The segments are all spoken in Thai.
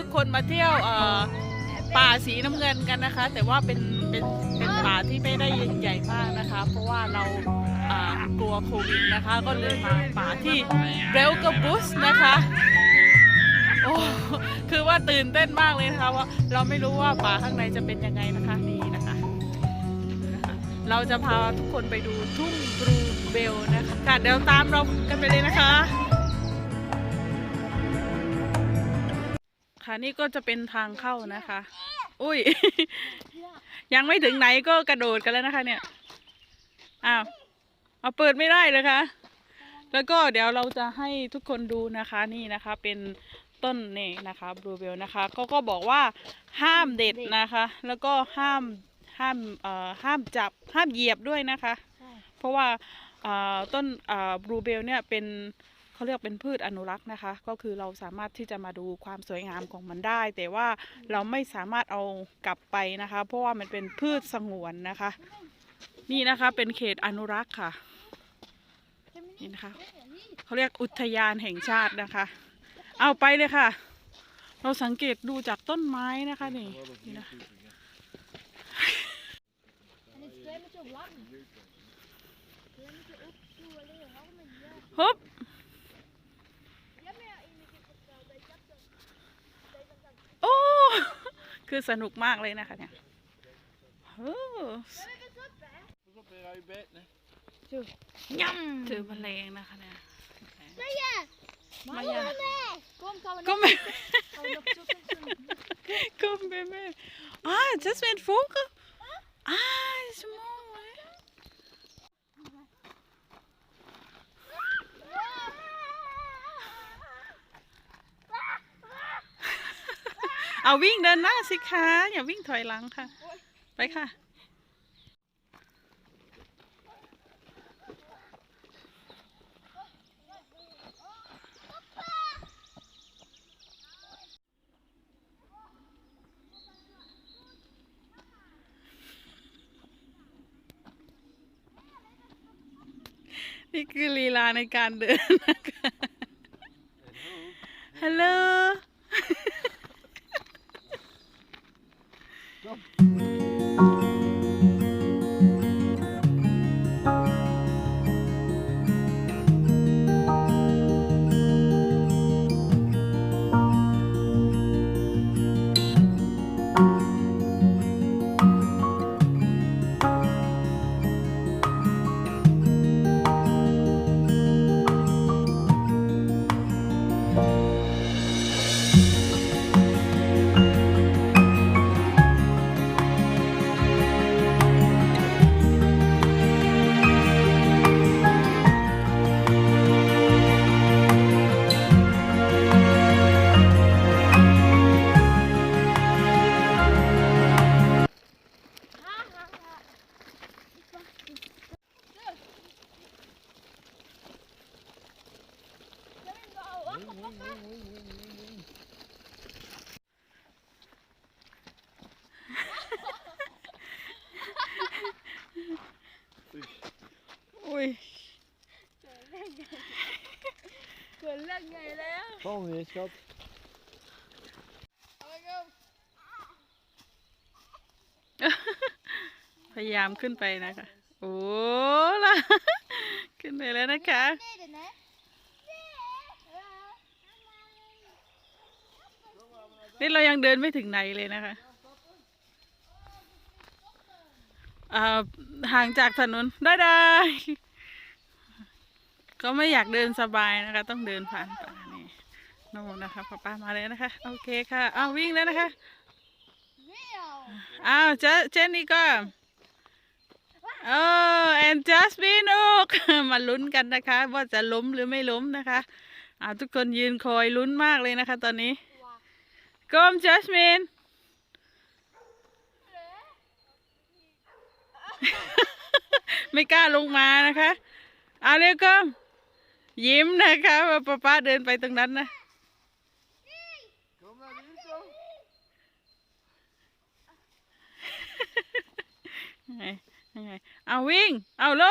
ทุกคนมาเที่ยวเอ่อป่าสีน้ำเงินกันนะคะ แต่ว่าเป็นเป็นเป็นป่าที่ไม่ได้ใหญ่มากนะคะ เพราะว่าเราอ่ากลัวโควิดนะคะ ก็เลยมาป่าที่เบลกบุสนะคะโอ้คือว่าตื่นเต้นมากเลยนะคะว่าเราไม่รู้ว่าป่าข้างในจะเป็นยังไงนะคะนี่นะคะ เราจะพาทุกคนไปดูทุ่งบลูเบลนะคะค่ะเดี๋ยวตามเรากันไปเลยนะคะ ค่ะนี่ก็จะเป็นทางเข้านะคะ อุ้ย ยังไม่ถึงไหนก็กระโดดกันแล้วนะคะเนี่ย อ้าว เอาเปิดไม่ได้เลยคะแล้วก็เดี๋ยวเราจะให้ทุกคนดูนะคะนี่นะคะเป็นต้นนี่นะคะบลูเบลนะคะเขาก็บอกว่าห้ามเด็ดนะคะ แล้วก็ห้ามห้ามเอ่อห้ามจับห้ามเหยียบด้วยนะคะใช่เพราะว่าเอ่อต้นบลูเบลเนี่ยเป็น เขาเรียกเป็นพืชอนุรักษ์นะคะ ก็คือเราสามารถที่จะมาดูความสวยงามของมันได้ แต่ว่าเราไม่สามารถเอากลับไปนะคะ เพราะว่ามันเป็นพืชสงวนนะคะ นี่นะคะเป็นเขตอนุรักษ์ค่ะนี่นะคะเขาเรียกอุทยานแห่งชาตินะคะ เอาไปเลยค่ะ เราสังเกตดูจากต้นไม้นะคะนี่นี่นะ En het คือสนุกมากเลยนะคะเนี่ยโอ้ Pas op, weer uit je bed, hè. ย่ำถือแมลงนะคะเนี่ย Nee, ja. Maar ja. Kom, gaan we ก็ nog, ไม่ gaan we nog zoeken. ก็ไม่ไม่อ่า just went vogel อ่า is mooi เอาวิ่งเดินหน้าสิคะ อย่าวิ่งถอยหลังค่ะ ไปค่ะ นี่คือลีลาในการเดินนะคะ ฮัลโหล อุ้ เกิดเรื่องใหญ่แล้ว Val weer, schat. เอาไปก็พยายามขึ้นไปนะคะ โอ้ล่ะ ขึ้นไปแล้วนะคะ nee, dan hè? นี่เรายังเดินไม่ถึงไหนเลยนะคะอ่าห่างจากถนนได้ได้ ก็ไม่อยากเดินสบายนะคะ ต้องเดินผ่านป่านี่โน่นนะคะป้าป้ามาแล้วนะคะ โอเคค่ะอ้าววิ่งแล้วนะคะ Veel. อ้าวเจเจนนี่ก็เออแอนจัสบินุกมาลุ้นกันนะคะ ว่าจะล้มหรือไม่ล้มนะคะอ่าทุกคนยืนคอยลุ้นมากเลยนะคะ ตอนนี้ก้มจัสมินไม่กล้าลงมานะคะ เอาเร็วก้ม ยิ้มนะคะว่าป้าป้าเดินไปตรงนั้นนะ Kom naar hier, zo. ยังไงยังไงเอาวิ่ง เอาล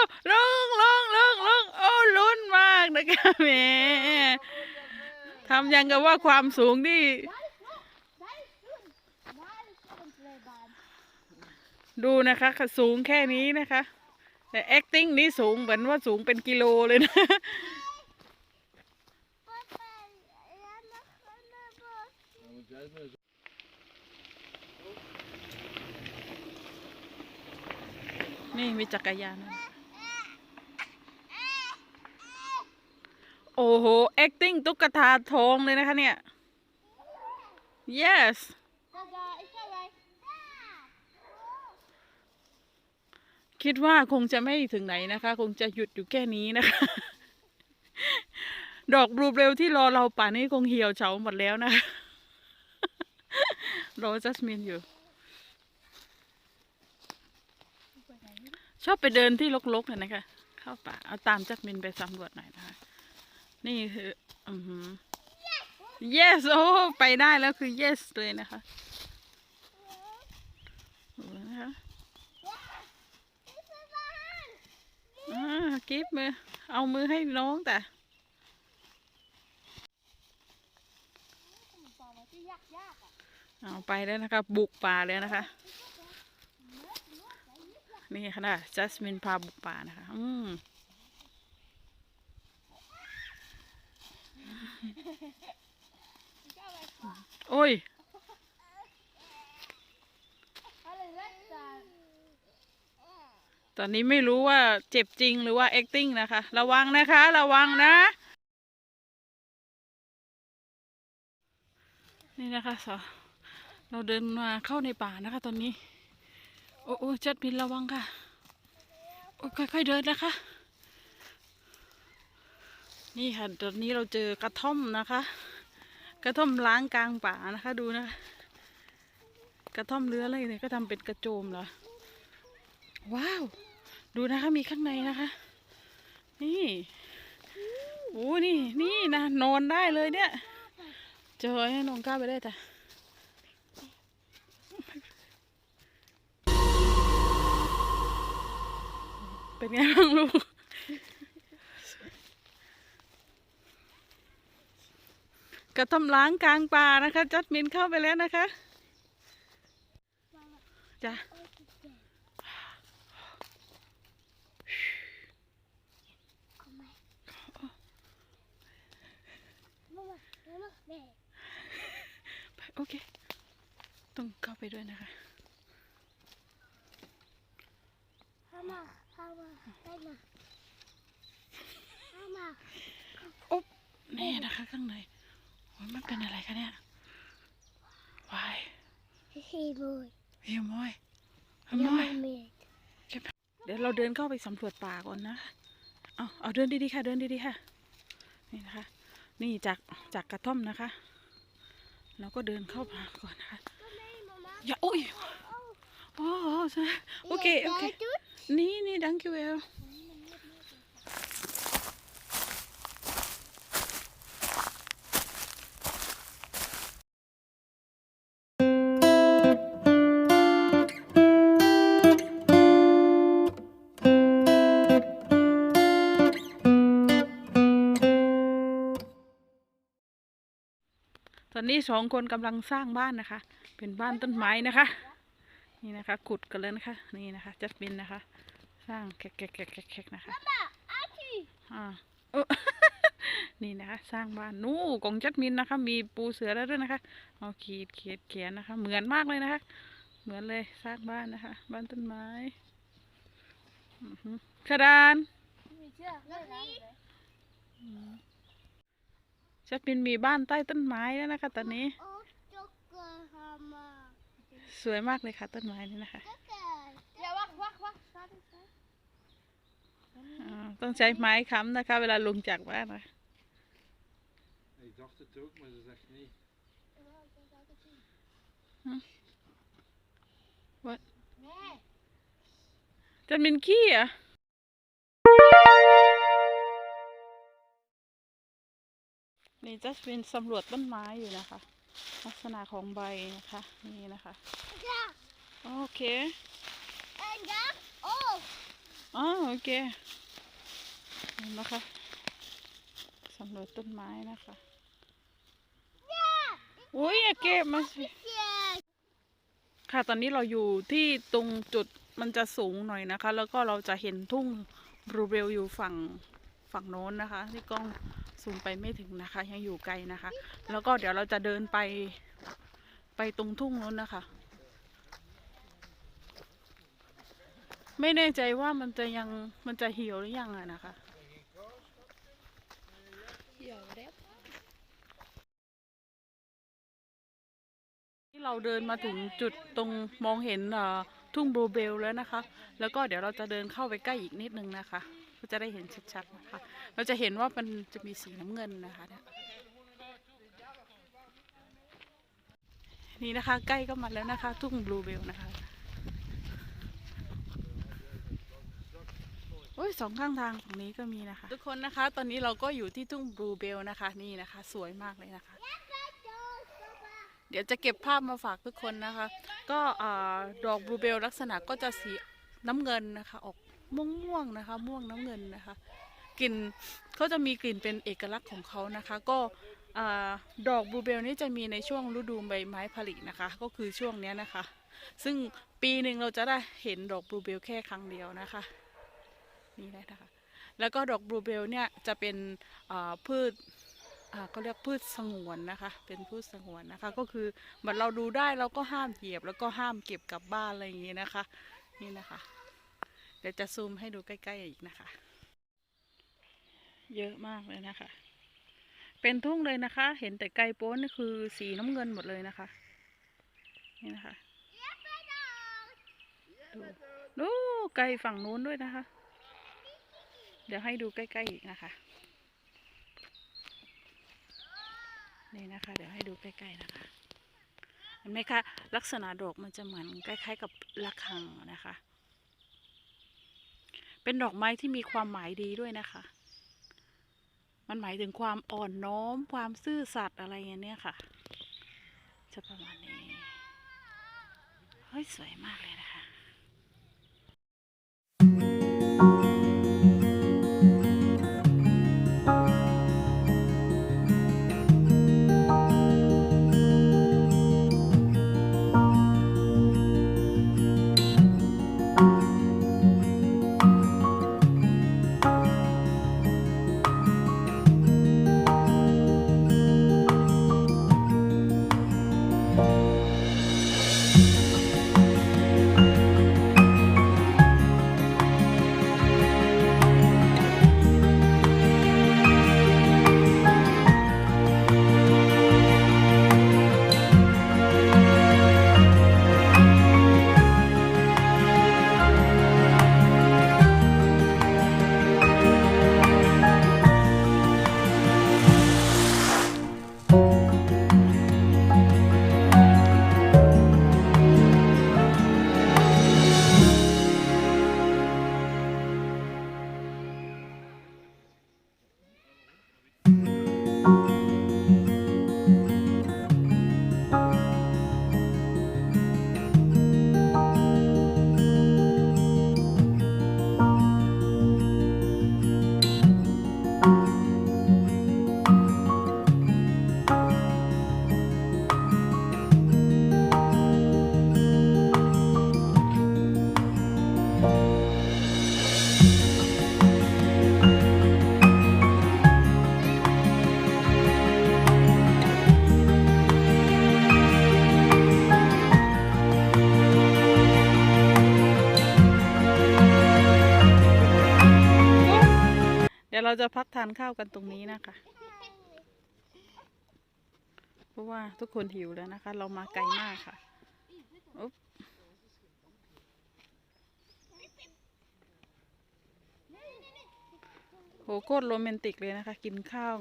งลงลงลงลงโอ้ลุ้นมากนะคะแหม่ททำยังกับว่าความสูงนี่ Dat is goed. Dat is goed. Dat is goed een tweebaan. ดูนะคะสูงแค่นี้นะคะ แต่ acting นี่สูงเหมือนว่าสูงเป็นกิโลเลยนะ นี่มีจักรยาน โอ้โห acting ตุ๊กตาทองเลยนะคะเนี่ย yes คิดว่าคงจะไม่ถึงไหนนะคะ คงจะหยุดอยู่แค่นี้นะคะ ดอกบลูเบลที่รอเราป่านนี้คงเหี่ยวเฉาหมดแล้วนะคะ รอจัสมินอยู่ ชอบไปเดินที่รกๆน่ะนะคะ เข้าป่า เอาตามจัสมินไปสำรวจหน่อยนะคะ นี่คือ อือ yes โอ้ไปได้แล้วคือ yes เลยนะคะดูนะคะ Is er waar? อ่า กิฟมือ เอามือให้น้องแต่เอาไปแล้วนะคะ บุกป่าแล้วนะคะ นี่ค่ะนะจัสมินพาบุกป่านะคะ อืมโอ้ย ตอนนี้ไม่รู้ว่าเจ็บจริงหรือว่า acting นะคะ ระวังนะคะ ระวังนะ นี่นะคะสอเราเดินมาเข้าในป่านะคะ ตอนนี้ โอ้โอ้จัดมินระวังค่ะโอ้ค่อยๆเดินนะคะ นี่ค่ะตอนนี้เราเจอกระท่อมนะคะ กระท่อมล้างกลางป่านะคะ ดูนะคะ กระท่อมเรืออะไรเนี่ยก็ทำเป็นกระโจมเหรอ ว้าว ดูนะคะมีข้างในนะคะ นี่โอ้นี่นี่นะนอนได้เลยเนี่ย เจอให้น้องก้าไปได้แต่เป็นไงบ้างลูกกระท่อมล้างกลางป่านะคะ จัดมินเข้าไปแล้วนะคะจ้ะ Kom maar. Mama, mama, nee. ไปโอเค ต้องเข้าไปด้วยนะคะ Mama, mama, kijk maar. Mama. นี่นะคะข้างในโอ้ยมันเป็นอะไรคะเนี่ยวาย Heel mooi. เฮียมอยเฮียมอย mee. เดี๋ยวเราเดินเข้าไปสำรวจป่าก่อนนะเอาเอาเดินดีๆค่ะ เดินดีๆค่ะ นี่นะคะ นี่จากจากกระท่อมนะคะ เราก็เดินเข้าป่าก่อนนะคะ Nee, mama. อย่าโอ้ยโอ้โหใช่โอเคโอเคนี่นี่ดังคิวเอล อนนี้สองคนกำลังสร้างบ้านนะคะ เป็นบ้านต้นไม้นะคะ นี่นะคะ ขุดกันเลยนะคะ นี่นะคะจัดบินนะคะ สร้างแคกๆๆๆๆนะคะ Mama, Aki. อ่าเออนี่นะคะ สร้างบ้านนู่กองจัดมินนะคะ มีปูเสือแล้วด้วยนะคะเอาขีดเขียดเขียนนะคะ เหมือนมากเลยนะคะ เหมือนเลยสร้างบ้านนะคะ บ้านต้นไม้อือหือกระดาน จัดมินมีบ้านใต้ต้นไม้แล้วนะคะ ตอนนี้ Oh, tokken, mama. สวยมากเลยค่ะ ต้นไม้นี่นะคะ Ja, wacht, wacht, wacht. Staat het zo? อ่าต้องใช้ไม้ค้ำนะคะ เวลาลงจากบ้านนะ Ik dacht het ook, maar ze zegt nee. ว่า Nee. จัดมิ นขี้อะนี่จัสมินสำรวจต้นไม้อยู่นะคะ ลักษณะของใบนะคะนี่นะคะ Ja. โอเค En daar? Oh. อ๋อโอเคเห็นนะคะสำรวจต้นไม้นะคะอุ้ยอย่าเก็บมาสิค่ะตอนนี้เราอยู่ที่ตรงจุดมันจะสูงหน่อยนะคะ แล้วก็เราจะเห็นทุ่งบรูเบลอยู่ฝั่งฝั่งโน้นนะคะ ที่กล้อง ซูมไปไม่ถึงนะคะ ยังอยู่ไกลนะคะ แล้วก็เดี๋ยวเราจะเดินไปไปตรงทุ่งโน้นนะคะ ไม่แน่ใจว่ามันจะยังมันจะเหี่ยวหรือยังอะนะคะที่เราเดินมาถึงจุดตรงมองเห็นอ่อทุ่งบูเบลแล้วนะคะ แล้วก็เดี๋ยวเราจะเดินเข้าไปใกล้อีกนิดนึงนะคะ ก็จะได้เห็นชัดๆนะคะ เราจะเห็นว่ามันจะมีสีน้ำเงินนะคะนี่นะคะ ใกล้ก็มาแล้วนะคะ ทุ่งบลูเบลนะคะโอ้ยสองข้างทางฝั่งนี้ก็มีนะคะ ทุกคนนะคะ ตอนนี้เราก็อยู่ที่ทุ่งบลูเบลนะคะ นี่นะคะ สวยมากเลยนะคะ เดี๋ยวจะเก็บภาพมาฝากทุกคนนะคะ ก็อดอกบลูเบลลักษณะก็จะสีน้ำเงินนะคะ ออก ม่วงม่วงนะคะ ม่วงน้ำเงินนะคะกลิ่นเขาจะมีกลิ่นเป็นเอกลักษณ์ของเขานะคะ ก็อดอกบลูเบลนี่จะมีในช่วงฤดูใบไม้ผลินะคะ ก็คือช่วงนี้นะคะ ซึ่งปีหนึ่งเราจะได้เห็นดอกบลูเบลแค่ครั้งเดียวนะคะนี่เลยนะคะ แล้วก็ดอกบลูเบลเนี่ยจะเป็นพืชก็เรียกพืชสงวนนะคะ เป็นพืชสงวนนะคะ ก็คือเหมือนเราดูได้เราก็ห้ามเหยียบแล้วก็ห้ามเก็บกลับบ้านอะไรอย่างนี้นะคะ นี่นะคะ เดี๋ยวจะซูมให้ดูใกล้ๆอีกนะคะ เยอะมากเลยนะคะ เป็นทุ่งเลยนะคะ เห็นแต่ไกลโป้นนี่คือสีน้ำเงินหมดเลยนะคะ นี่นะคะดูดูไกลฝั่งนู้นด้วยนะคะ เดี๋ยวให้ดูใกล้ๆอีกนะคะ นี่นะคะ เดี๋ยวให้ดูใกล้ๆนะคะเห็นไหมคะลักษณะดอกมันจะเหมือนคล้ายๆกับระฆังนะคะ เป็นดอกไม้ที่มีความหมายดีด้วยนะคะ มันหมายถึงความอ่อนน้อม ความซื่อสัตย์อะไรอย่างเนี้ยค่ะ จะประมาณนี้ เฮ้ย สวยมากเลยนะ เราจะพักทานข้าวกันตรงนี้นะคะ เพราะว่าทุกคนหิวแล้วนะคะ เรามาไกลมากค่ะอุ๊บโหโคตรโรแมนติกเลยนะคะ กินข้าว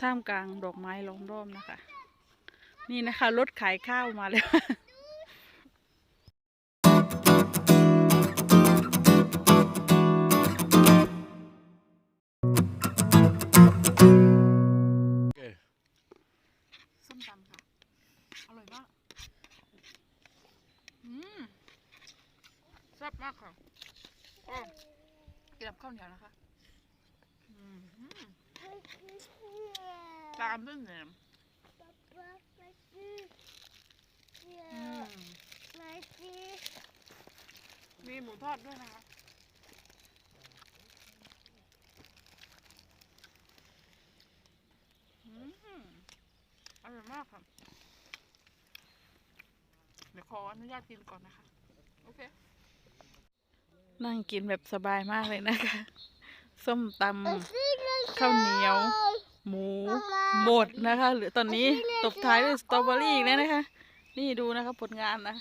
ท่ามกลางดอกไม้ล้อมรอบนะคะ นี่นะคะรถขายข้าวมาแล้ว ดด้วยนะคะอืมอร่อยมากค่ะ เดี๋ยวขออนุญาตกินก่อนนะคะ โอเค นั่งกินแบบสบายมากเลยนะคะ ส้มต I think I ำข้าวเหนียว หมูหมดนะคะเหรือตอนนี้ตบท้ายด้วยสตรอเบอรี่อีกแล้วนะคะ นี่ดูนะคะผลงานนะ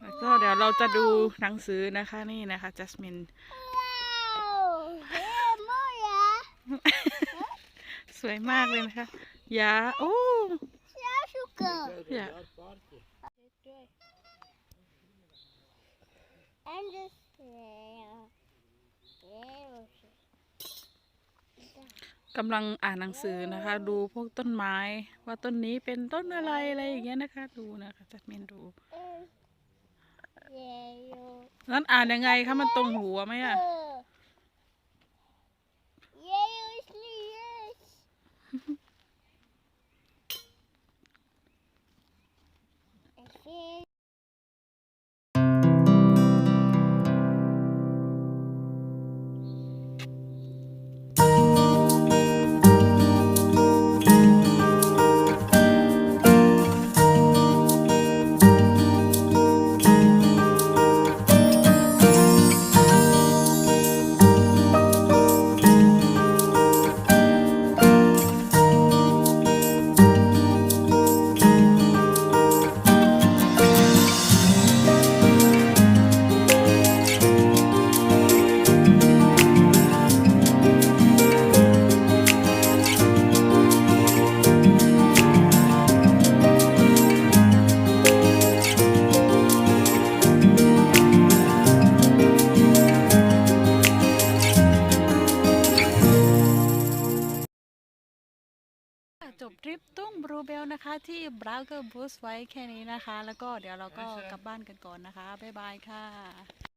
แล้วก็เดี๋ยวเราจะดูหนังสือนะคะนี่นะคะจัสมิน สวยมากเลยนะคะยาโอ้ Ja. En dus, ja. กำลังอ่านหนังสือนะคะ ดูพวกต้นไม้ ว่าต้นนี้เป็นต้นอะไรอะไรอย่างเงี้ยนะคะ ดูนะคะจัสมินดูนั้นอ่านยังไงคะมันตรงหัวไหมอะ ที่บราวเกอร์บูสไว้แค่นี้นะคะ แล้วก็เดี๋ยวเราก็กลับบ้านกันก่อนนะคะ บ๊ายบายค่ะ